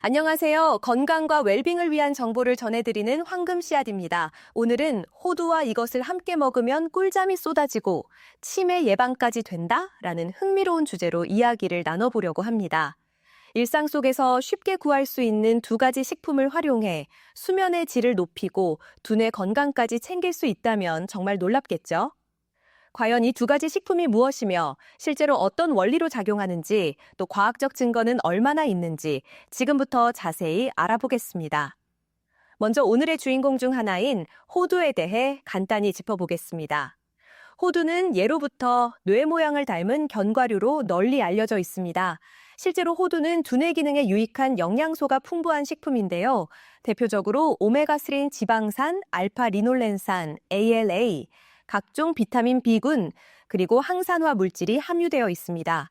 안녕하세요. 건강과 웰빙을 위한 정보를 전해드리는 황금 씨앗입니다. 오늘은 호두와 이것을 함께 먹으면 꿀잠이 쏟아지고 치매 예방까지 된다? 라는 흥미로운 주제로 이야기를 나눠보려고 합니다. 일상 속에서 쉽게 구할 수 있는 두 가지 식품을 활용해 수면의 질을 높이고 두뇌 건강까지 챙길 수 있다면 정말 놀랍겠죠? 과연 이 두 가지 식품이 무엇이며 실제로 어떤 원리로 작용하는지 또 과학적 증거는 얼마나 있는지 지금부터 자세히 알아보겠습니다. 먼저 오늘의 주인공 중 하나인 호두에 대해 간단히 짚어보겠습니다. 호두는 예로부터 뇌 모양을 닮은 견과류로 널리 알려져 있습니다. 실제로 호두는 두뇌 기능에 유익한 영양소가 풍부한 식품인데요. 대표적으로 오메가3인 지방산, 알파 리놀렌산, ALA, 각종 비타민 B군, 그리고 항산화 물질이 함유되어 있습니다.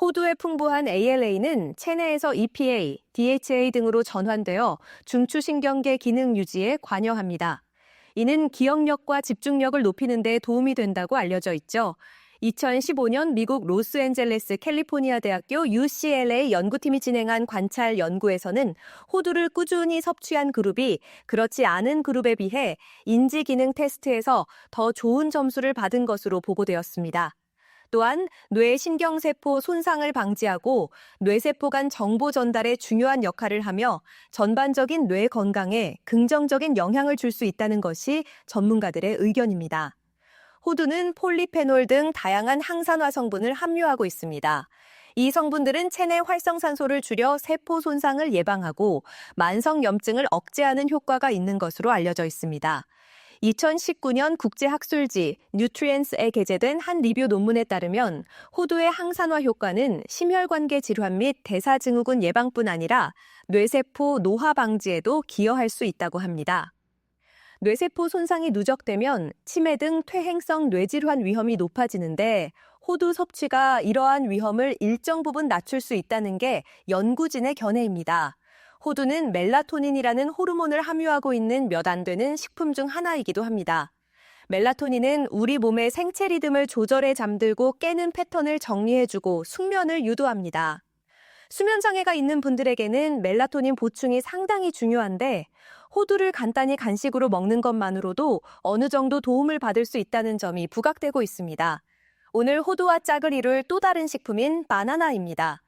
호두에 풍부한 ALA는 체내에서 EPA, DHA 등으로 전환되어 중추신경계 기능 유지에 관여합니다. 이는 기억력과 집중력을 높이는 데 도움이 된다고 알려져 있죠. 2015년 미국 로스앤젤레스 캘리포니아 대학교 UCLA 연구팀이 진행한 관찰 연구에서는 호두를 꾸준히 섭취한 그룹이 그렇지 않은 그룹에 비해 인지 기능 테스트에서 더 좋은 점수를 받은 것으로 보고되었습니다. 또한 뇌 신경세포 손상을 방지하고 뇌세포 간 정보 전달에 중요한 역할을 하며 전반적인 뇌 건강에 긍정적인 영향을 줄 수 있다는 것이 전문가들의 의견입니다. 호두는 폴리페놀 등 다양한 항산화 성분을 함유하고 있습니다. 이 성분들은 체내 활성산소를 줄여 세포 손상을 예방하고 만성 염증을 억제하는 효과가 있는 것으로 알려져 있습니다. 2019년 국제학술지 뉴트리엔스에 게재된 한 리뷰 논문에 따르면 호두의 항산화 효과는 심혈관계 질환 및 대사증후군 예방뿐 아니라 뇌세포 노화 방지에도 기여할 수 있다고 합니다. 뇌세포 손상이 누적되면 치매 등 퇴행성 뇌질환 위험이 높아지는데 호두 섭취가 이러한 위험을 일정 부분 낮출 수 있다는 게 연구진의 견해입니다. 호두는 멜라토닌이라는 호르몬을 함유하고 있는 몇 안 되는 식품 중 하나이기도 합니다. 멜라토닌은 우리 몸의 생체 리듬을 조절해 잠들고 깨는 패턴을 정리해주고 숙면을 유도합니다. 수면 장애가 있는 분들에게는 멜라토닌 보충이 상당히 중요한데 호두를 간단히 간식으로 먹는 것만으로도 어느 정도 도움을 받을 수 있다는 점이 부각되고 있습니다. 오늘 호두와 짝을 이룰 또 다른 식품인 바나나입니다.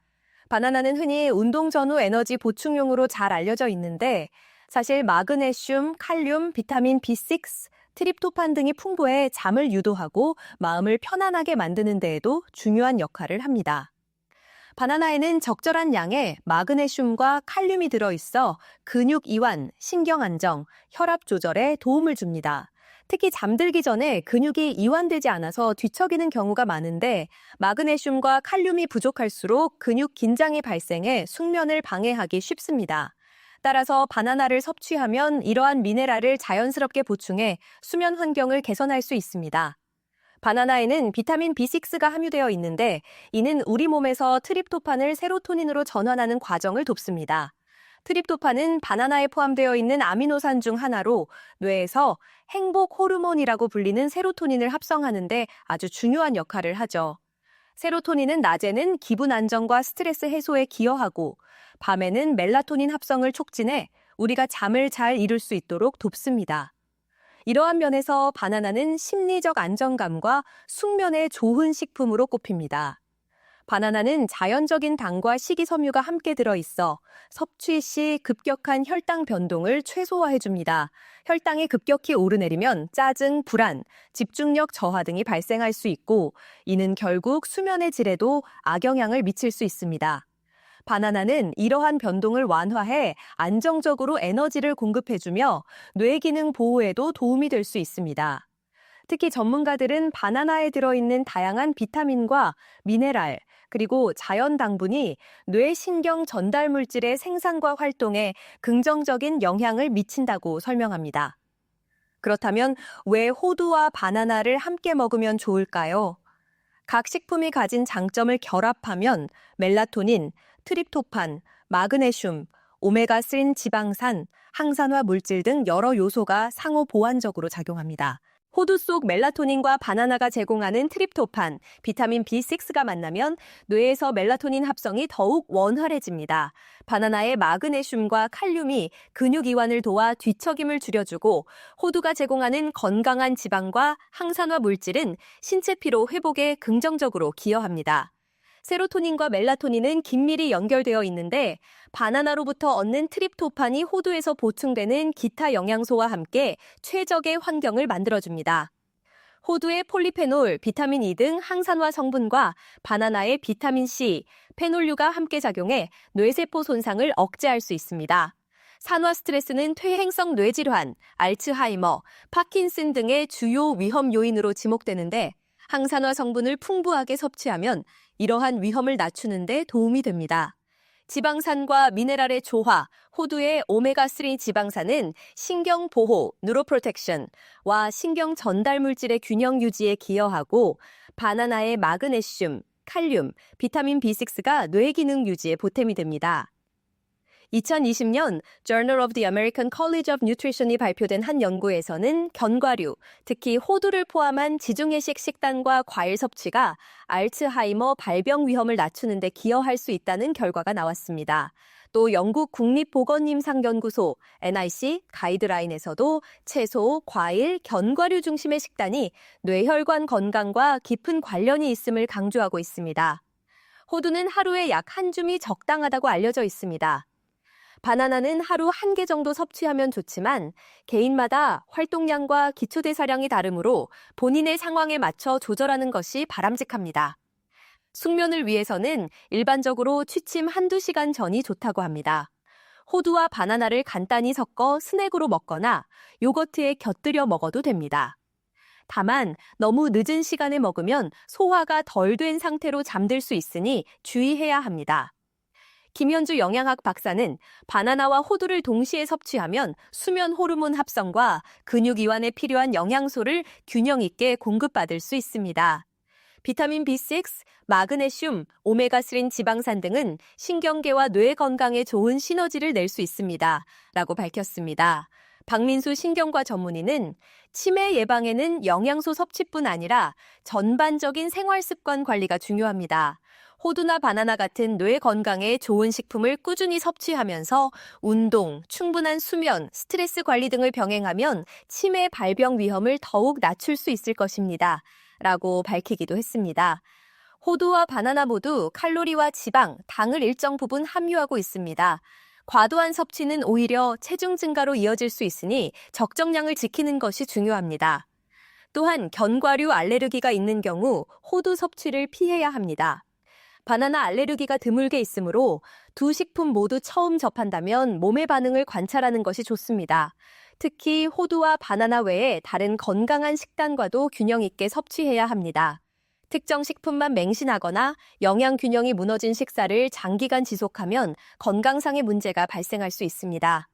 바나나는 흔히 운동 전후 에너지 보충용으로 잘 알려져 있는데 사실 마그네슘, 칼륨, 비타민 B6, 트립토판 등이 풍부해 잠을 유도하고 마음을 편안하게 만드는 데에도 중요한 역할을 합니다. 바나나에는 적절한 양의 마그네슘과 칼륨이 들어있어 근육 이완, 신경 안정, 혈압 조절에 도움을 줍니다. 특히 잠들기 전에 근육이 이완되지 않아서 뒤척이는 경우가 많은데 마그네슘과 칼륨이 부족할수록 근육 긴장이 발생해 숙면을 방해하기 쉽습니다. 따라서 바나나를 섭취하면 이러한 미네랄을 자연스럽게 보충해 수면 환경을 개선할 수 있습니다. 바나나에는 비타민 B6가 함유되어 있는데 이는 우리 몸에서 트립토판을 세로토닌으로 전환하는 과정을 돕습니다. 트립토판은 바나나에 포함되어 있는 아미노산 중 하나로 뇌에서 행복 호르몬이라고 불리는 세로토닌을 합성하는데 아주 중요한 역할을 하죠. 세로토닌은 낮에는 기분 안정과 스트레스 해소에 기여하고 밤에는 멜라토닌 합성을 촉진해 우리가 잠을 잘 이룰 수 있도록 돕습니다. 이러한 면에서 바나나는 심리적 안정감과 숙면에 좋은 식품으로 꼽힙니다. 바나나는 자연적인 당과 식이섬유가 함께 들어있어 섭취 시 급격한 혈당 변동을 최소화해줍니다. 혈당이 급격히 오르내리면 짜증, 불안, 집중력 저하 등이 발생할 수 있고 이는 결국 수면의 질에도 악영향을 미칠 수 있습니다. 바나나는 이러한 변동을 완화해 안정적으로 에너지를 공급해주며 뇌 기능 보호에도 도움이 될 수 있습니다. 특히 전문가들은 바나나에 들어있는 다양한 비타민과 미네랄, 그리고 자연 당분이 뇌 신경 전달 물질의 생산과 활동에 긍정적인 영향을 미친다고 설명합니다. 그렇다면 왜 호두와 바나나를 함께 먹으면 좋을까요? 각 식품이 가진 장점을 결합하면 멜라토닌, 트립토판, 마그네슘, 오메가3 지방산, 항산화 물질 등 여러 요소가 상호 보완적으로 작용합니다. 호두 속 멜라토닌과 바나나가 제공하는 트립토판, 비타민 B6가 만나면 뇌에서 멜라토닌 합성이 더욱 원활해집니다. 바나나의 마그네슘과 칼륨이 근육 이완을 도와 뒤척임을 줄여주고 호두가 제공하는 건강한 지방과 항산화 물질은 신체 피로 회복에 긍정적으로 기여합니다. 세로토닌과 멜라토닌은 긴밀히 연결되어 있는데 바나나로부터 얻는 트립토판이 호두에서 보충되는 기타 영양소와 함께 최적의 환경을 만들어줍니다. 호두의 폴리페놀, 비타민 E 등 항산화 성분과 바나나의 비타민 C, 페놀류가 함께 작용해 뇌세포 손상을 억제할 수 있습니다. 산화 스트레스는 퇴행성 뇌질환, 알츠하이머, 파킨슨 등의 주요 위험 요인으로 지목되는데 항산화 성분을 풍부하게 섭취하면 이러한 위험을 낮추는 데 도움이 됩니다. 지방산과 미네랄의 조화, 호두의 오메가3 지방산은 신경 보호, 뉴로프로텍션과 신경 전달 물질의 균형 유지에 기여하고 바나나의 마그네슘, 칼륨, 비타민 B6가 뇌 기능 유지에 보탬이 됩니다. 2020년 Journal of the American College of Nutrition이 발표된 한 연구에서는 견과류, 특히 호두를 포함한 지중해식 식단과 과일 섭취가 알츠하이머 발병 위험을 낮추는 데 기여할 수 있다는 결과가 나왔습니다. 또 영국 국립보건임상연구소 NIC 가이드라인에서도 채소, 과일, 견과류 중심의 식단이 뇌혈관 건강과 깊은 관련이 있음을 강조하고 있습니다. 호두는 하루에 약 한 줌이 적당하다고 알려져 있습니다. 바나나는 하루 한 개 정도 섭취하면 좋지만 개인마다 활동량과 기초대사량이 다르므로 본인의 상황에 맞춰 조절하는 것이 바람직합니다. 숙면을 위해서는 일반적으로 취침 한두 시간 전이 좋다고 합니다. 호두와 바나나를 간단히 섞어 스낵으로 먹거나 요거트에 곁들여 먹어도 됩니다. 다만 너무 늦은 시간에 먹으면 소화가 덜 된 상태로 잠들 수 있으니 주의해야 합니다. 김현주 영양학 박사는 바나나와 호두를 동시에 섭취하면 수면 호르몬 합성과 근육 이완에 필요한 영양소를 균형 있게 공급받을 수 있습니다. 비타민 B6, 마그네슘, 오메가3 지방산 등은 신경계와 뇌 건강에 좋은 시너지를 낼 수 있습니다. 라고 밝혔습니다. 박민수 신경과 전문의는 치매 예방에는 영양소 섭취뿐 아니라 전반적인 생활 습관 관리가 중요합니다. 호두나 바나나 같은 뇌 건강에 좋은 식품을 꾸준히 섭취하면서 운동, 충분한 수면, 스트레스 관리 등을 병행하면 치매 발병 위험을 더욱 낮출 수 있을 것입니다. 라고 밝히기도 했습니다. 호두와 바나나 모두 칼로리와 지방, 당을 일정 부분 함유하고 있습니다. 과도한 섭취는 오히려 체중 증가로 이어질 수 있으니 적정량을 지키는 것이 중요합니다. 또한 견과류 알레르기가 있는 경우 호두 섭취를 피해야 합니다. 바나나 알레르기가 드물게 있으므로 두 식품 모두 처음 접한다면 몸의 반응을 관찰하는 것이 좋습니다. 특히 호두와 바나나 외에 다른 건강한 식단과도 균형 있게 섭취해야 합니다. 특정 식품만 맹신하거나 영양 균형이 무너진 식사를 장기간 지속하면 건강상의 문제가 발생할 수 있습니다.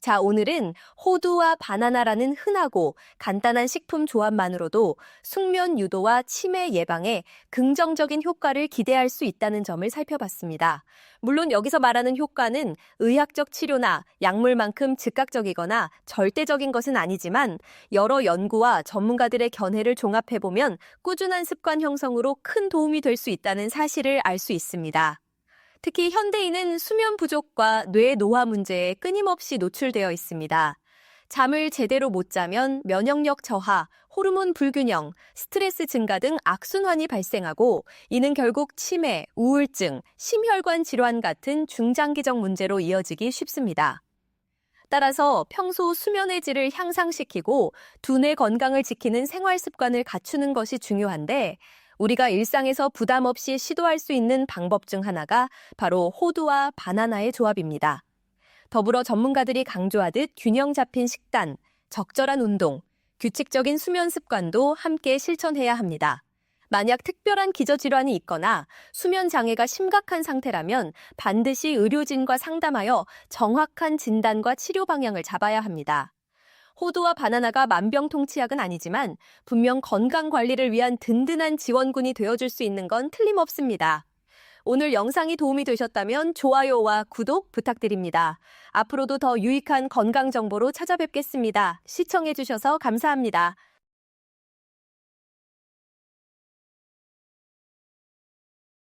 자, 오늘은 호두와 바나나라는 흔하고 간단한 식품 조합만으로도 숙면 유도와 치매 예방에 긍정적인 효과를 기대할 수 있다는 점을 살펴봤습니다. 물론 여기서 말하는 효과는 의학적 치료나 약물만큼 즉각적이거나 절대적인 것은 아니지만 여러 연구와 전문가들의 견해를 종합해보면 꾸준한 습관 형성으로 큰 도움이 될 수 있다는 사실을 알 수 있습니다. 특히 현대인은 수면 부족과 뇌 노화 문제에 끊임없이 노출되어 있습니다. 잠을 제대로 못 자면 면역력 저하, 호르몬 불균형, 스트레스 증가 등 악순환이 발생하고 이는 결국 치매, 우울증, 심혈관 질환 같은 중장기적 문제로 이어지기 쉽습니다. 따라서 평소 수면의 질을 향상시키고 두뇌 건강을 지키는 생활 습관을 갖추는 것이 중요한데 우리가 일상에서 부담 없이 시도할 수 있는 방법 중 하나가 바로 호두와 바나나의 조합입니다. 더불어 전문가들이 강조하듯 균형 잡힌 식단, 적절한 운동, 규칙적인 수면 습관도 함께 실천해야 합니다. 만약 특별한 기저질환이 있거나 수면 장애가 심각한 상태라면 반드시 의료진과 상담하여 정확한 진단과 치료 방향을 잡아야 합니다. 호두와 바나나가 만병통치약은 아니지만 분명 건강 관리를 위한 든든한 지원군이 되어줄 수 있는 건 틀림없습니다. 오늘 영상이 도움이 되셨다면 좋아요와 구독 부탁드립니다. 앞으로도 더 유익한 건강 정보로 찾아뵙겠습니다. 시청해주셔서 감사합니다.